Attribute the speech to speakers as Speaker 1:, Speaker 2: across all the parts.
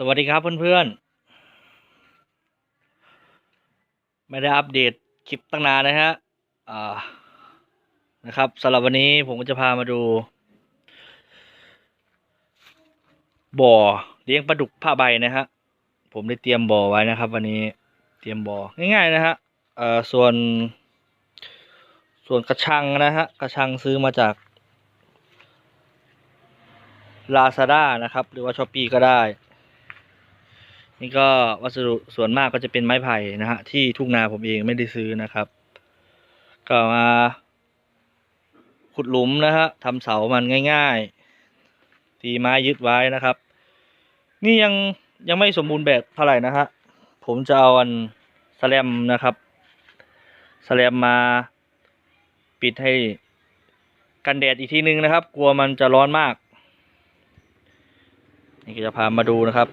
Speaker 1: สวัสดีครับเพื่อนๆ ไม่ได้อัปเดตคลิปตั้งนานนะฮะนะครับสำหรับวันนี้ผมก็จะพามาดู บ่อเลี้ยงปลาดุกผ้าใบนะฮะผมได้เตรียมบ่อไว้นะครับ วันนี้เตรียมบ่อง่ายๆนะฮะเอ่อส่วน ส่วนกระชังนะฮะกระชังซื้อมาจาก Lazada นะครับ หรือว่า Shopee ก็ได้ นี่ก็วัสดุส่วนมากก็จะเป็นไม้ไผ่นะฮะที่ทุ่งนาผมเองไม่ได้ซื้อนะครับ ก็มาขุดหลุมนะฮะทำเสามันง่าย ๆ ตีไม้ยึดไว้นะครับ นี่ยังยังไม่สมบูรณ์แบบเท่าไหร่นะฮะผมจะเอาอันสแลมนะครับสแลมมาปิดให้กันแดดอีกทีนึงนะครับ กลัวมันจะร้อนมาก นี่ก็จะพามาดูนะครับ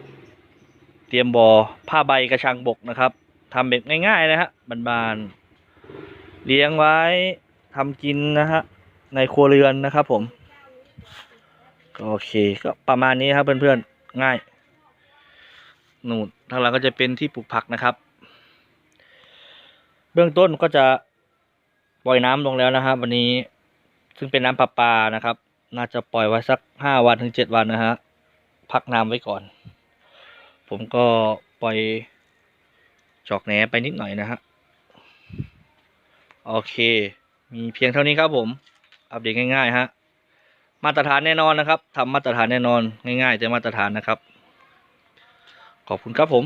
Speaker 1: เตรียมบอ่อผ้าใบกระชังบกนะครับทำแบบง่าย ๆ นะฮะบานๆเลี้ยงไว้ทำกินนะฮะในครัวเรือนนะครับผมก็โอเคก็ประมาณนี้ครับเพื่อนๆง่ายนูนทางหลังก็จะเป็นที่ปลูกผักนะครับ เบื้องต้นก็จะปล่อยน้ำลงแล้วนะครับวันนี้ซึ่งเป็นน้ำประปานะครับ น่าจะปล่อยไว้สักห้าวันถึงเจ็ดวันนะฮะพักน้ำไว้ก่อน ผมก็ปล่อยจอกแหนไปนิดหน่อยนะฮะ โอเค มีเพียงเท่านี้ครับผม อัปเดตง่ายๆฮะ มาตรฐานแน่นอนนะครับทำมาตรฐานแน่นอนง่ายๆแต่มาตรฐานนะครับ ขอบคุณครับผม